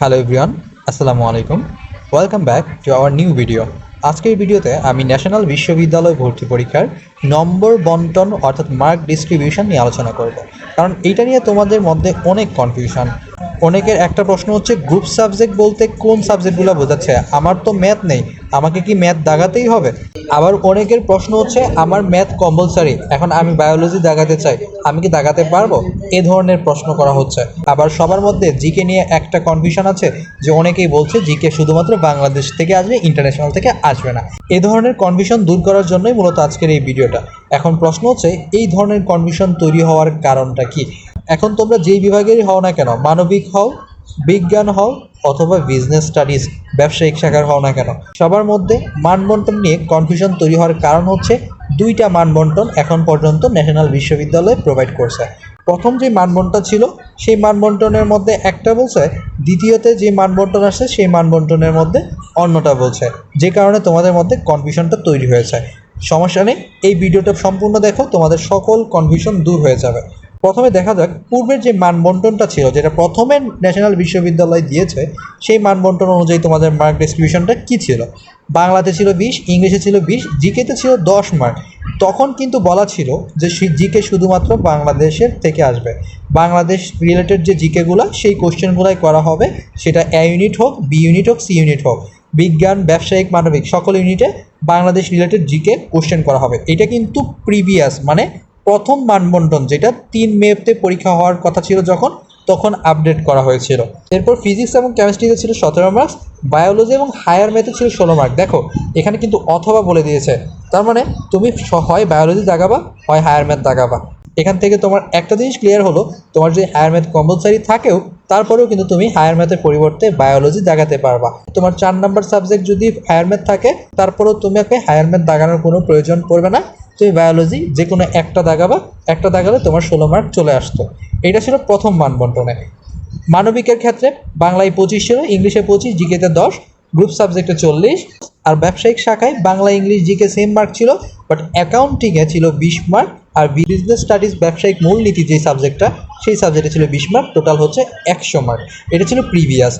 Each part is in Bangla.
হ্যালো এভরিওয়ান আসসালামু আলাইকুম welcome back to our new video আজকের ভিডিওতে আমি ন্যাশনাল বিশ্ববিদ্যালয় ভর্তি পরীক্ষার নম্বর বন্টন অর্থাৎ মার্ক ডিস্ট্রিবিউশন নিয়ে আলোচনা করব। কারণ এটা নিয়ে তোমাদের মধ্যে অনেক কনফিউশন অনেকের একটা প্রশ্ন হচ্ছে গ্রুপ সাবজেক্ট বলতে কোন সাবজেক্টগুলো বোঝাচ্ছে? আমার তো ম্যাথ নেই। আমাকে কি ম্যাথ দাগাতেই হবে? আবার অনেকের প্রশ্ন হচ্ছে, আমার ম্যাথ কম্পালসারি এখন আমি বায়োলজি দাগাতে চাই, আমি কি দাগাতে পারব? এ ধরনের প্রশ্ন করা হচ্ছে। আবার সবার মধ্যে জিকে নিয়ে একটা কনফিউশন আছে, যে অনেকেই বলছে জিকে শুধুমাত্র বাংলাদেশ থেকে আসবে ইন্টারন্যাশনাল থেকে আসবে না। এ ধরনের কনফিউশন দূর করার জন্যই মূলত আজকের এই ভিডিওটা। এখন প্রশ্ন হচ্ছে, এই ধরনের কনফিউশন তৈরি হওয়ার কারণটা কি? এখন তোমরা যেই বিভাগেরই হও না কেন, মানবিক হও বিজ্ঞান হও অথবা বিজনেস স্টাডিজ ব্যবসায়িক শাখার হও না কেন। সবার মধ্যে মানবন্টন নিয়ে কনফিউশন তৈরি হওয়ার কারণ হচ্ছে দুইটা মানবন্টন এখন পর্যন্ত ন্যাশনাল বিশ্ববিদ্যালয় প্রোভাইড করছে। প্রথম যে মানবন্টন ছিল, সেই মানবন্টনের মধ্যে একটা বলছে, দ্বিতীয়তে যে মানবন্টন আসছে, সেই মানবন্টনের মধ্যে অন্যটা বলছে, যে কারণে তোমাদের মধ্যে কনফিউশনটা তৈরি হয়েছে। সমস্যা নেই, এই ভিডিওটা সম্পূর্ণ দেখো, তোমাদের সকল কনফিউশন দূর হয়ে যাবে। প্রথমে দেখা যাক, পূর্বের যে মানবন্টনটা ছিল, যেটা প্রথমে ন্যাশনাল বিশ্ববিদ্যালয় দিয়েছে, সেই মানবন্টন অনুযায়ী তোমাদের মার্ক ডিস্ট্রিবিউশনটা কী ছিল? বাংলাতে ছিল বিশ, ইংলিশে ছিল বিশ, জিকেতে ছিল দশ মার্ক তখন কিন্তু বলা ছিল যে জিকে শুধুমাত্র বাংলাদেশের থেকে আসবে। বাংলাদেশ রিলেটেড যে জিকেগুলো, সেই কোশ্চেনগুলাই করা হবে। সেটা এ ইউনিট হোক বি ইউনিট হোক সি ইউনিট হোক। বিজ্ঞান, ব্যবসায়িক, মানবিক, সকল ইউনিটে বাংলাদেশ রিলেটেড জিকে কোশ্চেন করা হবে। এটা কিন্তু প্রিভিয়াস মানে প্রথম মানবন্টন যেটা তিন মেতে পরীক্ষা হওয়ার কথা ছিল যখন, তখন আপডেট করা হয়েছিল। এরপর ফিজিক্স এবং কেমিস্ট্রিতে ছিল সতেরো মার্কস বায়োলজি এবং হায়ার ম্যাথে ছিল ষোলো মার্ক দেখো, এখানে কিন্তু অথবা বলে দিয়েছে। তার মানে তুমি হয় বায়োলজি দাগাবা হয় হায়ার ম্যাথ দাগাবা এখান থেকে তোমার একটা জিনিস ক্লিয়ার হলো, তোমার যে হায়ার ম্যাথ কম্পালসারি থাকেও, তারপরেও কিন্তু তুমি হায়ার ম্যাথের পরিবর্তে বায়োলজি দাগাতে পারবা। তোমার চার নাম্বার সাবজেক্ট যদি হায়ার ম্যাথ থাকে, তারপরেও তোমাকে হায়ার ম্যাথ দাগানোর কোনো প্রয়োজন পড়বে না। তুমি বায়োলজি যে কোনো একটা দাগাবা, একটা দাগালে তোমার ষোলো মার্ক চলে আসতো। এটা ছিল প্রথম মানবন্টনে। মানবিকের ক্ষেত্রে বাংলায় পঁচিশ ছিল, ইংলিশে পঁচিশ, জিকেতে দশ গ্রুপ সাবজেক্টে চল্লিশ, আর ব্যবসায়িক শাখায় Bangla, English, GK same mark ছিল বাট অ্যাকাউন্টিংয়ে ছিল বিশ মার্ক আর বিজনেস স্টাডিজ ব্যবসায়িক মূলনীতি যে সাবজেক্টটা সেই সাবজেক্টে ছিল বিশ মার্ক টোটাল হচ্ছে একশো মার্ক এটা ছিল প্রিভিয়াস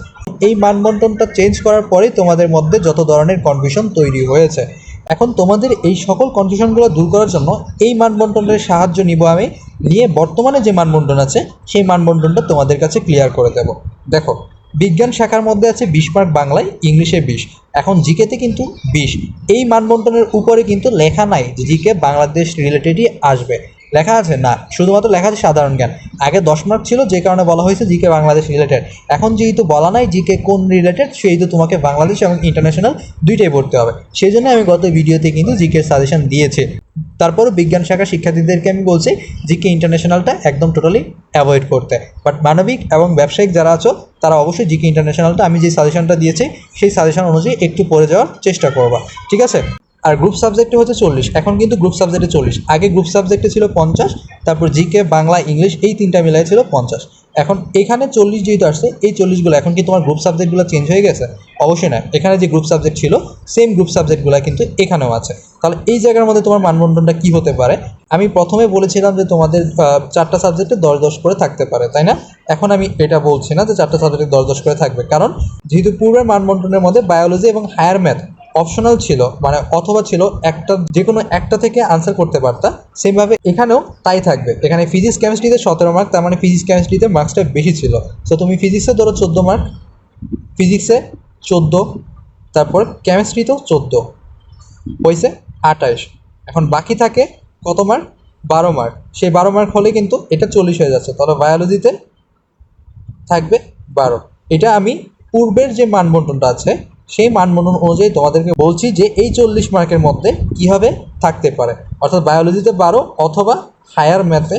এই মানবন্টনটা চেঞ্জ করার পরেই তোমাদের মধ্যে যত ধরনের কনফিউশন তৈরি হয়েছে। এখন তোমাদের এই সকল কনফিউশনগুলো দূর করার জন্য এই মানবন্টনের সাহায্য নিব আমি নিয়ে বর্তমানে যে মানবন্টন আছে, সেই মানবন্টনটা তোমাদের কাছে ক্লিয়ার করে দেব। দেখো, বিজ্ঞান শাখার মধ্যে আছে বিশ মার্ক বাংলায়, ইংলিশে বিশ। এখন জিকেতে কিন্তু বিশ। এই মানবন্টনের উপরে কিন্তু লেখা নাই যে জিকে বাংলাদেশ রিলেটেডই আসবে। লেখা আছে? না, শুধুমাত্র লেখা আছে সাধারণ জ্ঞান। আগে দশ মার্ক ছিল, যে কারণে বলা হয়েছে জিকে বাংলাদেশ রিলেটেড এখন যেহেতু বলা নাই জিকে কোন রিলেটেড সেহেতু তোমাকে বাংলাদেশ এবং ইন্টারন্যাশনাল দুইটাই পড়তে হবে। সেই জন্য আমি গত ভিডিওতে কিন্তু জিকে সাজেশন দিয়েছি। তারপরও বিজ্ঞান শাখার শিক্ষার্থীদেরকে আমি বলছি জিকে ইন্টারন্যাশনালটা একদম টোটালি অ্যাভয়েড করতে। বাট মানবিক এবং ব্যবসায়িক যারা আছো, তারা অবশ্যই জিকে ইন্টারন্যাশনালটা আমি যে সাজেশনটা দিয়েছি, সেই সাজেশন অনুযায়ী একটু পড়ে যাওয়ার চেষ্টা করবা। ঠিক আছে? আর গ্রুপ সাবজেক্টে হচ্ছে চল্লিশ। এখন কিন্তু গ্রুপ সাবজেক্টে চল্লিশ। আগে গ্রুপ সাবজেক্টে ছিল পঞ্চাশ, তারপর জিকে বাংলা ইংলিশ এই তিনটা মিলাই ছিল পঞ্চাশ। এখন এখানে চল্লিশ যেহেতু আসছে, এই চল্লিশগুলো এখন কি তোমার গ্রুপ সাবজেক্টগুলো চেঞ্জ হয়ে গেছে? অবশ্যই না। এখানে যে গ্রুপ সাবজেক্ট ছিল সেম গ্রুপ সাবজেক্টগুলো কিন্তু এখানেও আছে। তাহলে এই জায়গার মধ্যে তোমার মানবন্ধনটা কি হতে পারে? আমি প্রথমে বলেছিলাম যে তোমাদের চারটা সাবজেক্টে দশ দশ করে থাকতে পারে, তাই না? এখন আমি এটা বলছি না যে চারটা সাবজেক্টে দশ দশ করে থাকবে। কারণ যেহেতু পূর্বের মানবন্ধনের মধ্যে বায়োলজি এবং হায়ার ম্যাথ অপশনাল ছিল মানে অথবা ছিল একটা যে কোনো একটা থেকে আনসার করতে পারতা। সেমভাবে এখানেও তাই থাকবে। এখানে ফিজিক্স কেমিস্ট্রিতে সতেরো মার্ক তার মানে ফিজিক্স কেমিস্ট্রিতে মার্কসটা বেশি ছিল। সো তুমি ফিজিক্সে ধরো চোদ্দ মার্ক ফিজিক্সে চোদ্দ, তারপর কেমিস্ট্রিতেও চোদ্দ। হয়েছে আঠাশ। এখন বাকি থাকে কত মার্ক বারো মার্ক সেই বারো মার্ক হলে কিন্তু এটা চল্লিশ হয়ে যাচ্ছে। তাহলে বায়োলজিতে থাকবে বারো। এটা আমি পূর্বের যে মানবন্টনটা আছে সেই মানবন্টন অনুযায়ী তোমাদেরকে বলছি যে এই চল্লিশ মার্কের মধ্যে কীভাবে থাকতে পারে? অর্থাৎ বায়োলজিতে বারো অথবা হায়ার ম্যাথে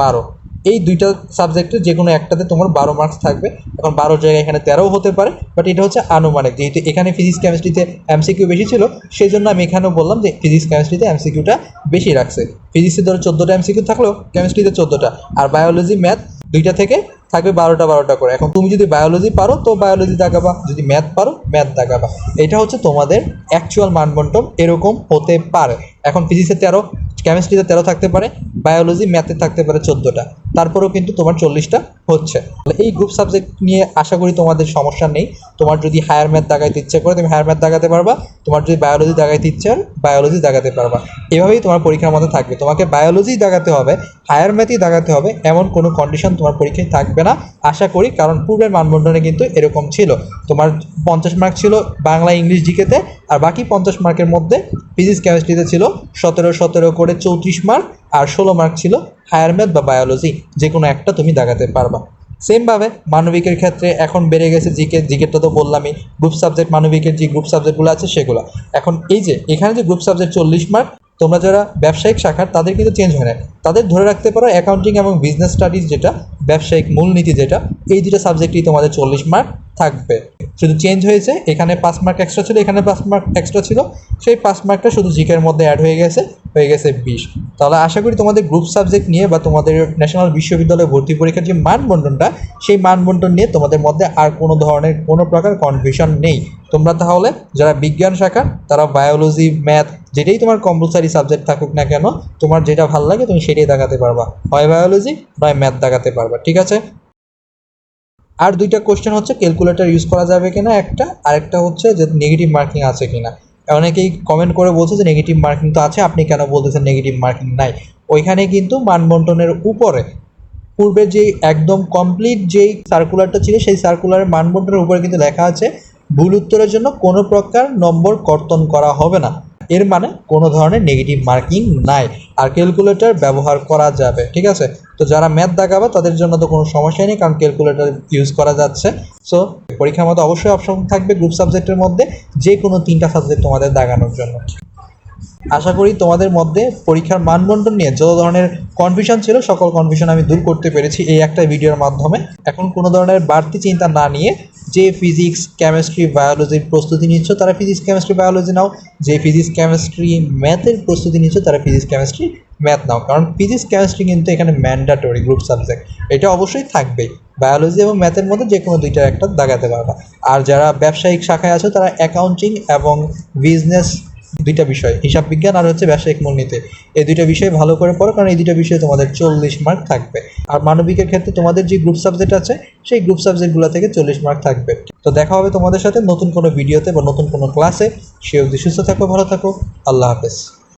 বারো। এই দুইটা সাবজেক্টের যে কোনো একটাতে তোমার বারো মার্কস থাকবে। এখন বারো জায়গায় এখানে তেরোও হতে পারে বাট এটা হচ্ছে আনুমানিক। যেহেতু এখানে ফিজিক্স কেমিস্ট্রিতে এমসিকিউ বেশি ছিল সেই জন্য আমি এখানেও বললাম যে ফিজিক্স কেমিস্ট্রিতে এমসিকিউটা বেশি রাখছে। ফিজিক্সে ধরো চোদ্দোটা এমসিকিউ থাকলেও কেমিস্ট্রিতে চোদ্দোটা, আর বায়োলজি ম্যাথ দুইটা থেকে থাকবে বারোটা বারোটা করে। এখন তুমি যদি বায়োলজি পারো, তো বায়োলজি দাগাবা যদি ম্যাথ পারো ম্যাথ দেখাবা। এটা হচ্ছে তোমাদের অ্যাকচুয়াল মানবন্টন এরকম হতে পারে। এখন ফিজিক্সে তেরো কেমিস্ট্রিতে তেরো থাকতে পারে বায়োলজি ম্যাথে থাকতে পারে চোদ্দোটা। তারপরেও কিন্তু তোমার চল্লিশটা হচ্ছে। তাহলে এই গ্রুপ সাবজেক্ট নিয়ে আশা করি তোমাদের সমস্যা নেই। তোমার যদি হায়ার ম্যাথ দাগাইতে ইচ্ছে করে, তুমি হায়ার ম্যাথ দাগাতে পারবা। তোমার যদি বায়োলজি দাগাইতে ইচ্ছে বায়োলজি দাগাতে পারবা। এভাবেই তোমার পরীক্ষার মধ্যে থাকবে। তোমাকে বায়োলজি দাগাতে হবে হায়ার ম্যাথই দাগাতে হবে, এমন কোনো কন্ডিশন তোমার পরীক্ষায় থাকবে না। আশা করি, কারণ পূর্বের মানবন্ধনে কিন্তু এরকম ছিল। তোমার পঞ্চাশ মার্ক ছিল বাংলা, ইংলিশ, জিকেতে, আর বাকি পঞ্চাশ মার্কের মধ্যে ফিজিক্স কেমিস্ট্রিতে ছিল সতেরো সতেরো করে চৌত্রিশ মার্ক আর ষোলো মার্ক ছিল হায়ার ম্যাথ বা বায়োলজি যে কোনো একটা তুমি দাগাতে পারবা। সেমভাবে মানবিকের ক্ষেত্রে এখন বেড়ে গেছে জিকে জিকেরটা তো বললামই গ্রুপ সাবজেক্ট মানবিকের যে গ্রুপ সাবজেক্টগুলো আছে সেগুলো। এখন এই যে, এখানে যে গ্রুপ সাবজেক্ট চল্লিশ মার্ক তোমরা যারা ব্যবসায়িক শাখার, তাদের কিন্তু চেঞ্জ হয় না তাদের ধরে রাখতে পারো অ্যাকাউন্টিং এবং বিজনেস স্টাডিজ যেটা, ব্যবসায়িক মূলনীতি যেটা, এই দুটো সাবজেক্টই তোমাদের চল্লিশ মার্ক থাকবে। শুধু চেঞ্জ হয়েছে, এখানে পাঁচ মার্ক এক্সট্রা ছিল, এখানে পাঁচ মার্ক এক্সট্রা ছিল, সেই পাঁচ মার্কটা শুধু জিকের মধ্যে অ্যাড হয়ে গেছে হয়ে গেছে বিশ। তাহলে আশা করি তোমাদের গ্রুপ সাবজেক্ট নিয়ে বা তোমাদের ন্যাশনাল বিশ্ববিদ্যালয়ে ভর্তি পরীক্ষার যে মানবন্টনটা সেই মানবন্টন নিয়ে তোমাদের মধ্যে আর কোনো ধরনের কোনো প্রকার কনফিউশন নেই। তোমরা তাহলে যারা বিজ্ঞান শাখা, তারা বায়োলজি ম্যাথ যেটাই তোমার কম্পালসারি সাবজেক্ট থাকুক না কেন, তোমার যেটা ভালো লাগে তুমি সেটাই দেখাতে পারবা। হয় বায়োলজি নয় ম্যাথ দেখাতে পারবা, ঠিক আছে? আর দুইটা কোশ্চেন হচ্ছে ক্যালকুলেটর ইউজ করা যাবে কিনা একটা, আরেকটা হচ্ছে যে নেগেটিভ মার্কিং আছে কিনা। অনেকেই কমেন্ট করে বলছে যে নেগেটিভ মার্কিং তো আছে, আপনি কেন বলতেছেন নেগেটিভ মার্কিং নাই? ওইখানে কিন্তু মানবন্টনের উপরে পূর্বে যে একদম কমপ্লিট যেই সার্কুলারটা ছিল, সেই সার্কুলারের মানবন্টনের উপরে কিন্তু লেখা আছে, ভুল উত্তরের জন্য কোনো প্রকার নম্বর কর্তন করা হবে না। এর মানে কোনো ধরনের নেগেটিভ মার্কিং নাই। আর ক্যালকুলেটর ব্যবহার করা যাবে, ঠিক আছে? তো যারা ম্যাথ দেখাবে, তাদের জন্য তো কোনো সমস্যা নেই, কারণ ক্যালকুলেটর ইউজ করা যাচ্ছে। সো পরীক্ষার মধ্যে অবশ্যই অপশন থাকবে গ্রুপ সাবজেক্টের মধ্যে যে কোনো তিনটা সাবজেক্ট তোমাদের দাগানোর জন্য। আশা করি তোমাদের মধ্যে পরীক্ষার মানবন্টন নিয়ে যত ধরনের কনফিউশন ছিল, সকল কনফিউশন আমি দূর করতে পেরেছি এই একটা ভিডিওর মাধ্যমে। এখন কোনো ধরনের বাড়তি চিন্তা না নিয়ে যে ফিজিক্স কেমিস্ট্রি বায়োলজির প্রস্তুতি নিচ্ছ, তারা ফিজিক্স কেমিস্ট্রি বায়োলজি নাও। যে ফিজিক্স কেমিস্ট্রি ম্যাথের প্রস্তুতি নিচ্ছ, তারা ফিজিক্স কেমিস্ট্রি ম্যাথ নাও। কারণ ফিজিক্স কেমিস্ট্রি কিন্তু এখানে ম্যান্ডাটরি গ্রুপ সাবজেক্ট এটা অবশ্যই থাকবেই বায়োলজি এবং ম্যাথের মধ্যে যে কোনো দুইটার একটা দাগাতে পারবা। আর যারা ব্যবসায়িক শাখায় আছে, তারা অ্যাকাউন্টিং এবং বিজনেস দুইটা বিষয়, হিসাব বিজ্ঞান আর হচ্ছে ব্যবসায়িক মূলনীতি। এই দুইটা বিষয় ভালো করে পড়ো, কারণ এই দুইটা বিষয়ে তোমাদের চল্লিশ মার্ক থাকবে। আর মানবিকের ক্ষেত্রে তোমাদের যে গ্রুপ সাবজেক্ট আছে, সেই গ্রুপ সাবজেক্টগুলো থেকে চল্লিশ মার্ক থাকবে। তো দেখা হবে তোমাদের সাথে নতুন কোনো ভিডিওতে বা নতুন কোনো ক্লাসে সে অবধি সুস্থ থাকো, ভালো থাকো। আল্লাহ হাফেজ।